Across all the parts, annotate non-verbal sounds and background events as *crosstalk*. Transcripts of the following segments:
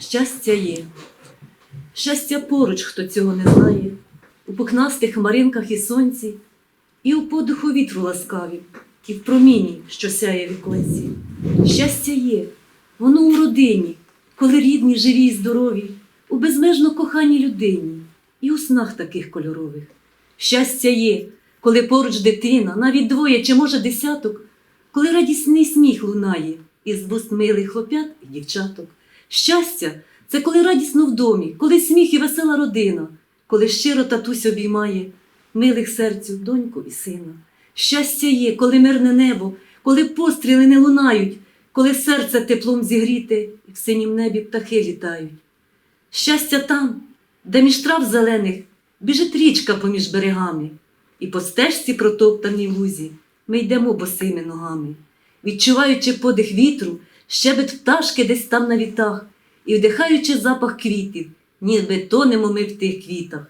Щастя є. Щастя поруч, хто цього не знає, у пухнастих хмаринках і сонці, і у подиху вітру ласкаві, і в проміні, що сяє віконці. Щастя є, воно у родині, коли рідні, живі й здорові, у безмежно коханій людині і у снах таких кольорових. Щастя є, коли поруч дитина, навіть двоє чи може десяток, коли радісний сміх лунає із вуст милих хлоп'ят і дівчаток. Щастя це коли радісно в домі, коли сміх і весела родина, коли щиро татусь обіймає милих серцю доньку і сина. Щастя є, коли мирне небо, коли постріли не лунають, коли серце теплом зігріте, і в синім небі птахи літають. Щастя там, де між трав зелених біжить річка поміж берегами, і по стежці протоптаній лузі ми йдемо босими ногами, відчуваючи подих вітру, щебет пташки десь там на вітах, і вдихаючи запах квітів, ніби тонемо ми в тих квітах.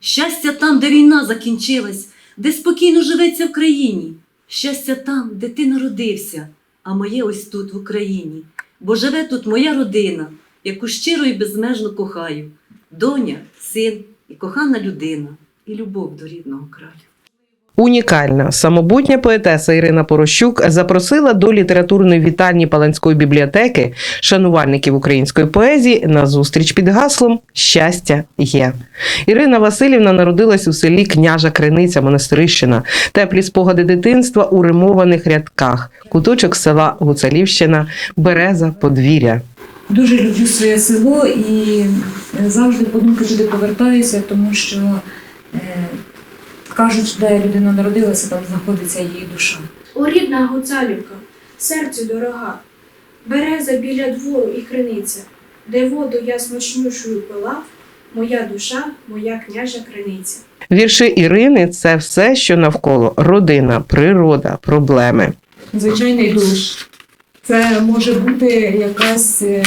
Щастя там, де війна закінчилась, де спокійно живеться в країні. Щастя там, де ти народився, а моє ось тут, в Україні. Бо живе тут моя родина, яку щиро і безмежно кохаю. Доня, син і кохана людина, і любов до рідного краю. Унікальна самобутня поетеса Ірина Порощук запросила до літературної вітальні Паланської бібліотеки шанувальників української поезії на зустріч під гаслом Щастя є. Ірина Васильівна народилась у селі Княжа Криниця Монастирищина. Теплі спогади дитинства у римованих рядках, куточок села Гуцалівщина, береза, подвір'я. Дуже люблю своє село і завжди подумки туди повертаюся, тому що е, кажуть, де людина народилася, там знаходиться її душа. О, рідна Гуцалівка, серцю дорога, береза біля двору і криниця, де воду я смачнющою пила, моя душа, моя княжа криниця. Вірші Ірини це все, що навколо родина, природа, проблеми. Звичайний душ. Це може бути якась е,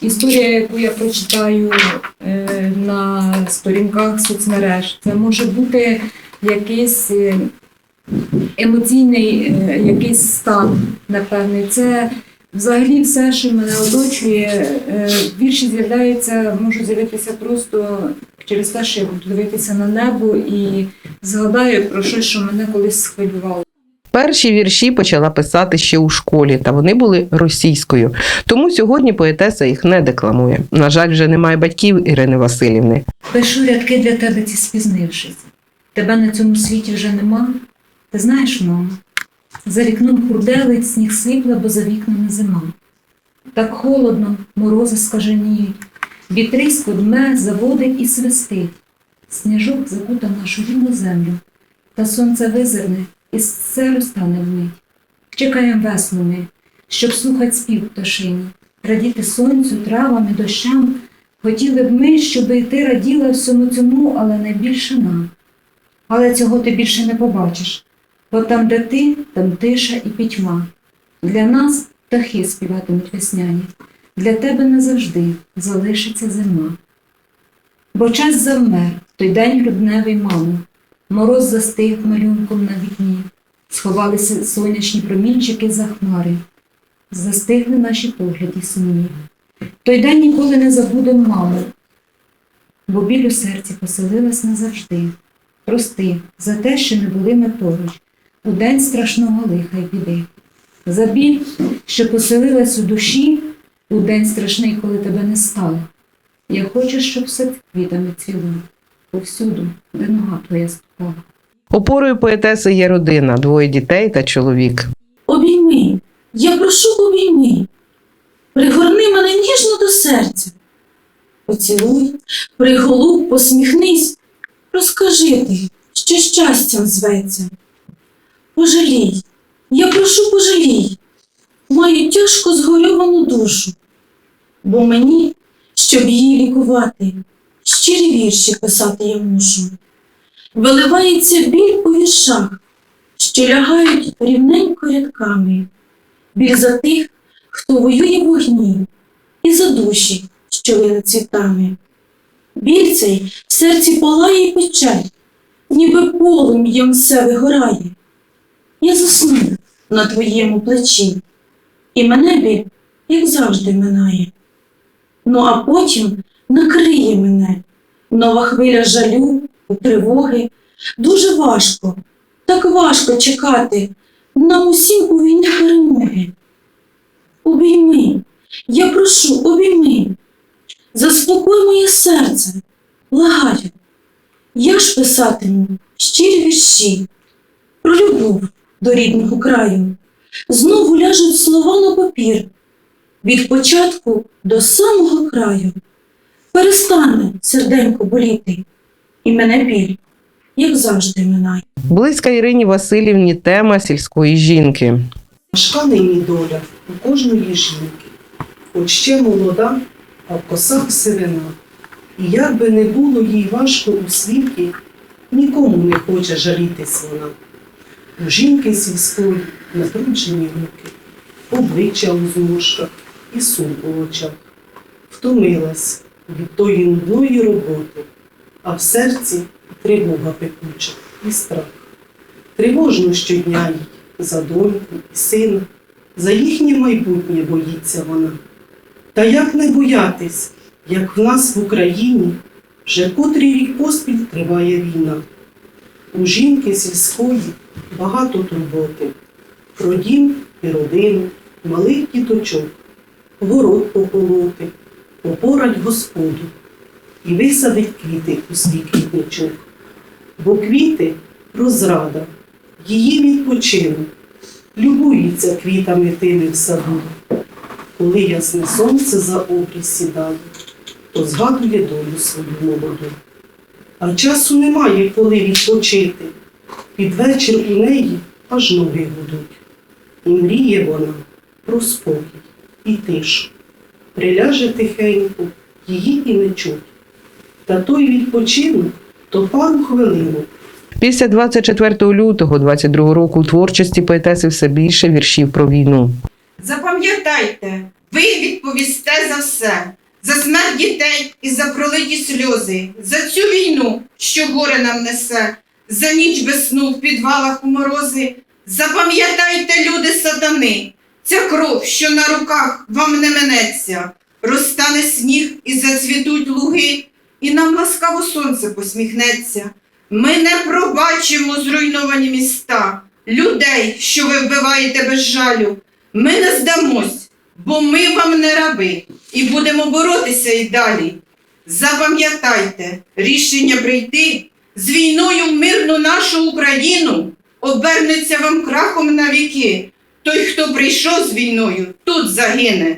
історія, яку я прочитаю е, на сторінках соцмереж. Це може бути якийсь е, емоційний е, якийсь стан, напевний. Це взагалі все, що мене оточує. Е, Вірші з'являються, можуть з'явитися просто через те, що я буду дивитися на небо і згадаю про щось, що мене колись схвилювало. Перші вірші почала писати ще у школі, та вони були російською. Тому сьогодні поетеса їх не декламує. На жаль, вже немає батьків Ірини Васильівни. Пишу рядки для тебе ці спізнившись. Тебе на цьому світі вже нема. Ти знаєш, мама, за вікном хурделить, сніг сипле, бо за вікнами зима. Так холодно, морози скаженіють, вітрисько дме, заводить і свистить. Сніжок закутав нашу рідну землю, та сонце визирне і все розтане вмить. Чекаємо весну ми, щоб слухать спів пташині, радіти сонцю, травам і дощам, Хотіли б ми, щоб і ти раділа всьому цьому, але найбільше нам. Але цього ти більше не побачиш, бо там, де ти, там тиша і пітьма. Для нас птахи співатимуть весняні, для тебе назавжди залишиться зима. Бо час завмер, той день грудневий мамо, мороз застиг малюнком на вікні, сховалися сонячні промінчики за хмари, застигли наші погляді сумні. Той день ніколи не забудем маму, бо біль у серці поселилась назавжди. Прости за те, що не були ми поруч, у день страшного лиха й біди. За біль, що поселилась у душі, у день страшний, коли тебе не стало. Я хочу, щоб сад квітами цвіло, повсюду, де нога твоя ступала. Опорою поетеси є родина, двоє дітей та чоловік. Обійми, я прошу обійми. Пригорни мене ніжно до серця. Поцілуй, приголуб, посміхнись, розкажи ти, що щастям зветься. Пожалій, я прошу пожалій, маю тяжко згорьовану душу, бо мені, щоб її лікувати, щирі вірші писати я мушу. Виливається біль у віршах, що лягають рівненько рядками, біль за тих, хто воює в вогні, і за душі, що лине цвітами. Біль цей в серці палає і пече, ніби полум'ям все вигорає. Я засну на твоєму плечі, і мене біль, як завжди, минає. Ну а потім накриє мене. Нова хвиля жалю, тривоги. Дуже важко, так важко чекати нам усім у війні перемоги. Обійми, я прошу, обійми. Заспокой моє серце, благаю. Я ж писатиму щирі вірші про любов до рідного краю. Знову ляжуть слова на папір від початку до самого краю. Перестане серденько боліти, і мене біль, як завжди минає. Близька Ірині Васильівні тема сільської жінки. Важка нині доля у кожної жінки, хоч ще молода, а в косах сирена. І як би не було їй важко у світі, нікому не хоче жалітись вона. У жінки сільської натруджені руки, обличчя у зморшках і сум у очах. Втомилась від тої нудної роботи, а в серці тривога пекуча і страх. Тривожно щодня їй за доньку і сина, за їхнє майбутнє боїться вона. Та як не боятись, як в нас в Україні вже котрий рік поспіль триває війна. У жінки сільської багато турботи, про дім і родину, малих діточок, город пополоти, попорать господу і висадить квіти у свій квітничок. Бо квіти розрада, її відпочинок, любується квітами тими в саду. Коли ясне сонце за обрій сідає, то згадує долю свою молоду. А часу немає, коли відпочити. Під вечір у неї аж ноги гудуть. І мріє вона про спокій і тишу. Приляже тихенько, її і не чуть. Та той відпочинок то пару хвилинок. Після 24 лютого 22 року у творчості поетеси все більше віршів про війну. Запам'ятайте, ви відповісте за все, за смерть дітей і за пролиті сльози, за цю війну, що горе нам несе, за ніч без сну в підвалах у морози. Запам'ятайте, люди сатани, ця кров, що на руках вам не минеться, розтане сніг і зацвітуть луги, і нам ласкаво сонце посміхнеться. Ми не пробачимо зруйновані міста, людей, що ви вбиваєте без жалю. Ми не здамось, бо ми вам не раби, і будемо боротися і далі. Запам'ятайте, рішення прийти з війною в мирну нашу Україну обернеться вам крахом на віки. Той, хто прийшов з війною, тут загине.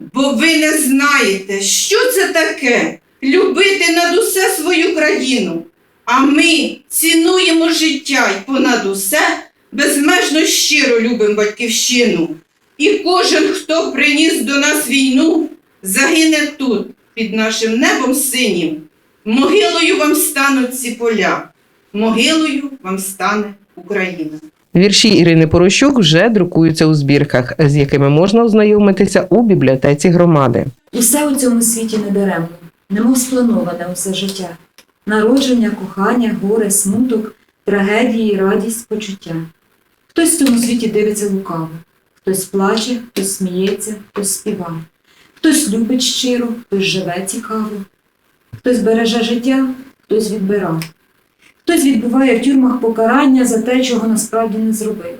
Бо ви не знаєте, що це таке любити над усе свою країну. А ми цінуємо життя й понад усе безмежно щиро любимо батьківщину. І кожен, хто приніс до нас війну, загине тут, під нашим небом синім. Могилою вам стануть ці поля, могилою вам стане Україна. Вірші Ірини Порощук вже друкуються у збірках, з якими можна ознайомитися у бібліотеці громади. Усе у цьому світі не даремно, немов сплановане усе життя. Народження, кохання, горе, смуток, трагедії, радість, почуття. Хтось в цьому світі дивиться лукаво, хтось плаче, хтось сміється, хтось співає, хтось любить щиро, хтось живе цікаво, хтось береже життя, хтось відбирає. Хтось відбуває в тюрмах покарання за те, чого насправді не зробив.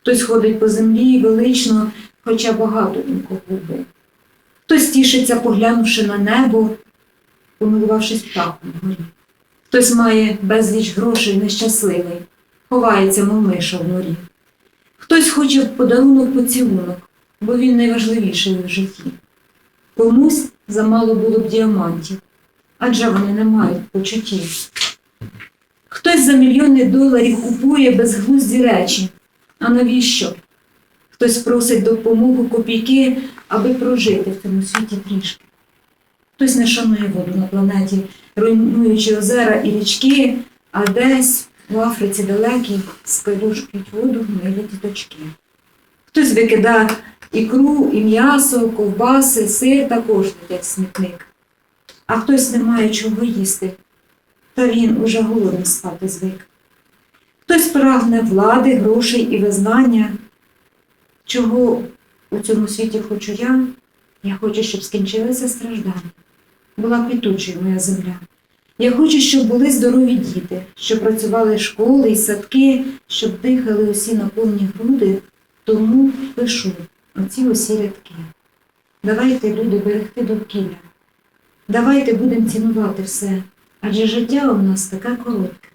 Хтось ходить по землі велично, хоча багато він кого вбив. Хтось тішиться, поглянувши на небо, помилувавшись птахом вгорі. Хтось має безліч грошей нещасливий, ховається, мов миша в норі. Хтось хоче в подарунок поцілунок, бо він найважливіший у житті. Комусь замало було б діамантів, адже вони не мають почуттів. Хтось за мільйони доларів купує безглузді речі. А навіщо? Хтось просить допомогу копійки, аби прожити в цьому світі трішки. Хтось не шанує воду на планеті, руйнуючи озера і річки, а десь у Африці далекій з калюж п'ють воду милі діточки. Хтось викидає ікру, і м'ясо, ковбаси, сир також летять смітник. А хтось не має чого їсти, та він уже голодний спати звик. Хтось прагне влади, грошей і визнання, чого у цьому світі хочу я, Я хочу, щоб скінчилися страждання. Була квітучою моя земля. Я хочу, щоб були здорові діти, щоб працювали школи і садки, щоб дихали усі на повні груди. Тому пишу оці усі рядки. Давайте, люди, берегти довкілля. Давайте будемо цінувати все, адже життя у нас таке коротке,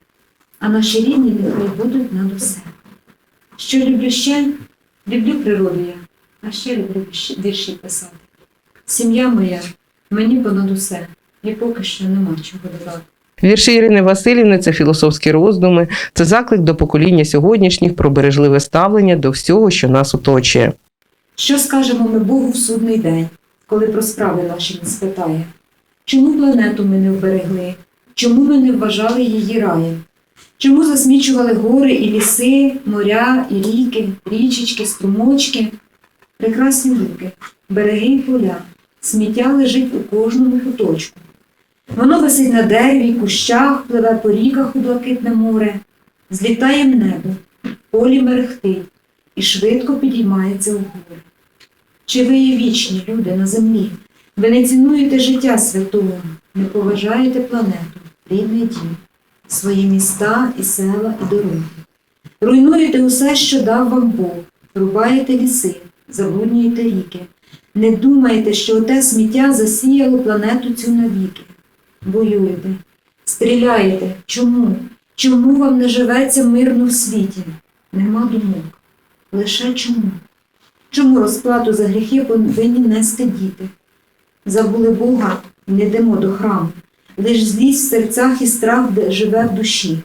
а наші рідні нехай будуть над усе. Що люблю ще? Люблю природу я, а ще люблю вірші- писати. Сім'я моя, мені понад усе, і поки що нема чого додати. Вірші Ірини Васильівни це філософські роздуми, це заклик до покоління сьогоднішніх про бережливе ставлення до всього, що нас оточує. Що скажемо ми Богу в судний день, коли про справи наші він спитає? Чому планету ми не вберегли? Чому ми не вважали її раєм? Чому засмічували гори і ліси, моря і ріки, річечки, струмочки? Прекрасні луки, береги й поля, сміття лежить у кожному куточку. Воно висить на дереві, кущах, пливе по ріках у блакитне море, злітає в небо, полі мерехтить і швидко підіймається вгору. Чи ви є вічні люди на землі? Ви не цінуєте життя святого, не поважаєте планету, рідний дім, свої міста і села і дороги. Руйнуєте усе, що дав вам Бог, рубаєте ліси, забруднюєте ріки. Не думаєте, що оте сміття засіяло планету цю навіки. Воюєте, стріляєте. Чому? Чому вам не живеться мирно в світі? Нема думок. Лише чому? Чому розплату за гріхи повинні нести діти? Забули Бога, не йдемо до храму. Лиш злість в серцях і страх живе в душі.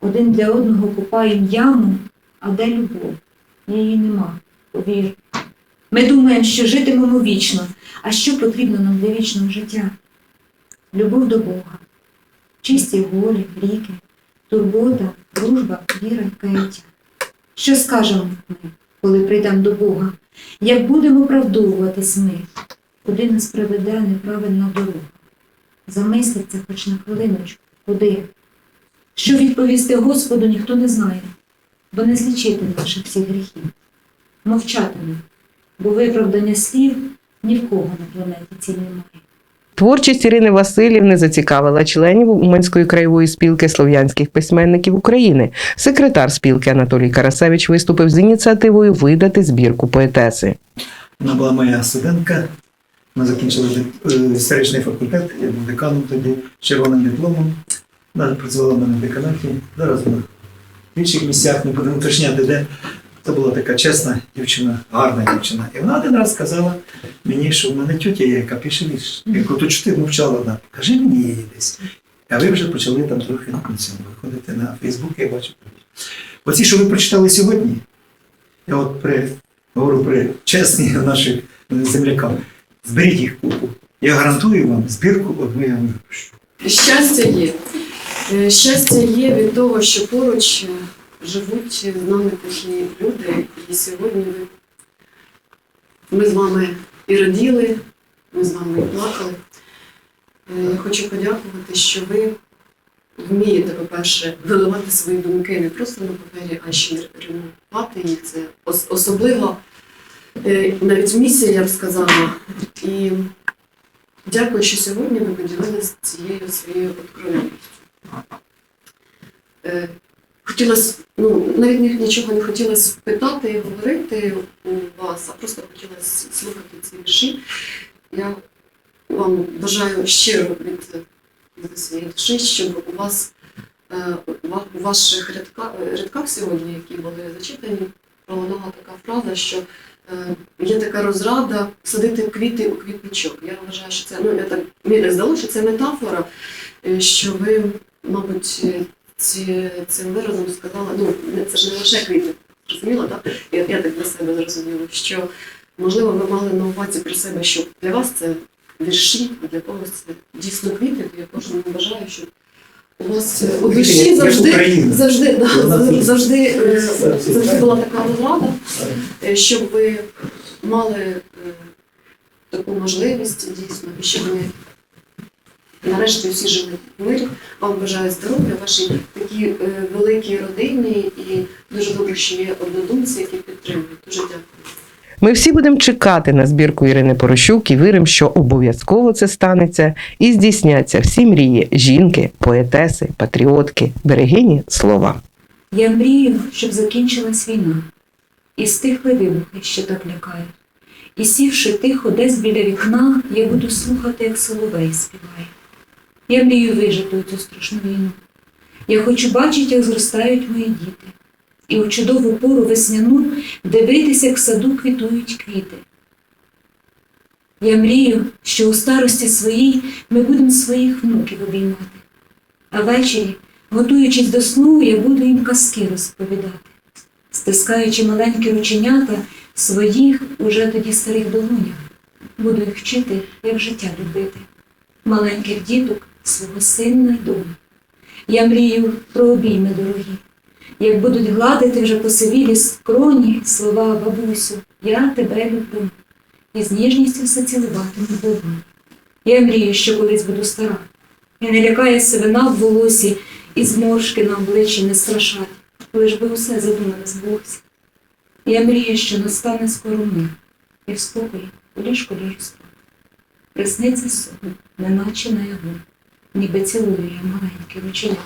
Один для одного купаємо яму, а де любов? Її нема, повір. Ми думаємо, що житимемо вічно, а що потрібно нам для вічного життя? Любов до Бога, чисті горі, ріки, турбота, дружба, віра, каяття. Що скажемо ми, коли прийдемо до Бога? Як будемо правдовуватись ми, куди нас приведе неправильна дорога? Замислиться хоч на хвилиночку, куди? Що відповісти Господу, ніхто не знає, бо не злічити наших всіх гріхів. Мовчатиме, бо виправдання слів ні в кого на планеті цій немає. Творчість Ірини Васильівни зацікавила членів Уманської краєвої спілки слов'янських письменників України. Секретар спілки Анатолій Карасевич виступив з ініціативою видати збірку поетеси. Вона була моя студентка. Ми закінчили е, історичний факультет, я був деканом тоді з червоним дипломом. Вона працювала в мене в деканаті. Зараз в інших місцях, не будемо уточняти, де. Це була така чесна дівчина, гарна дівчина. І вона один раз сказала мені, що в мене тютя є, яка пише вірш. Я кажу, то ти мовчала вона? Кажи мені її десь. А ви вже почали там трохи на цьому виходити на Фейсбук, я бачу. Оці, що ви прочитали сьогодні, я от при, говорю при чесні *laughs* наших земляках, зберіть їх купу. Я гарантую вам збірку одну я вам випущу. Щастя є. Е, Щастя є від того, що поруч е, живуть з нами такі люди, і сьогодні ми з вами і раділи, ми з вами і плакали. Е, Я хочу подякувати, що ви вмієте, по-перше, виливати свої думки не просто на папері, а ще ремонтувати їх. Це ос- особливо е, навіть місія, я б сказала. І Дякую, що сьогодні ви поділилися цією своєю откровенністю. Хотілося, ну, навіть нічого не хотілося питати і говорити у вас, а просто хотілося слухати ці вірші. Я вам бажаю щиро від, своєї душі, щоб у вас е, у ваших рядка, рядках сьогодні, які були зачитані, пролунала така фраза, що е, є така розрада садити квіти у квітничок. Я вважаю, що це ну я так мені здалося, що це метафора, е, що ви, мабуть, цим виразом сказали, ну це ж не лише квіти, зрозуміло, так? Я, я так для себе зрозуміла, що можливо ви мали на увазі про себе, що для вас це вірші, а для когось це дійсно квіти, я кожному бажаю, щоб у вас е, у душі завжди завжди, да, завжди, завжди, е, завжди була така розрада, е, щоб ви мали таку можливість дійсно, і щоб ви нарешті всі жили в мирі. Вам бажаю здоров'я, вашій такій е, великій родині і дуже добре, що є однодумці, які підтримують. Дуже дякую. Ми всі будемо чекати на збірку Ірини Порощук і віримо, що обов'язково це станеться і здійсняться всі мрії жінки, поетеси, патріотки, берегині слова. Я мрію, щоб закінчилась війна, і стихли вибухи, що так лякають. І сівши тихо десь біля вікна, я буду слухати, як соловей співає. Я мрію вижити цю страшну війну. Я хочу бачити, як зростають мої діти, і у чудову пору весняну дивитися, як в саду квітують квіти. Я мрію, що у старості своїй ми будемо своїх внуків обіймати, а ввечері Готуючись до сну, я буду їм казки розповідати, стискаючи маленькі рученята своїх уже тоді старих долонях, буду їх вчити, як життя любити, маленьких діток свого сина й дому. Я мрію про обійми дорогі, як будуть гладити вже посивілі скроні слова бабусю, я тебе люблю, і з ніжністю все цілуватиму Богу. Я мрію, що колись буду стара, і не лякає сивина в волосі, і зморшки на обличчі не страшать, лиш би усе задумане збулося. Я мрію, що настане скоро мир, і в спокої у ліжку ляжу спати. Присниться сон, неначе наяву, ніби цілую я маленьке рученята.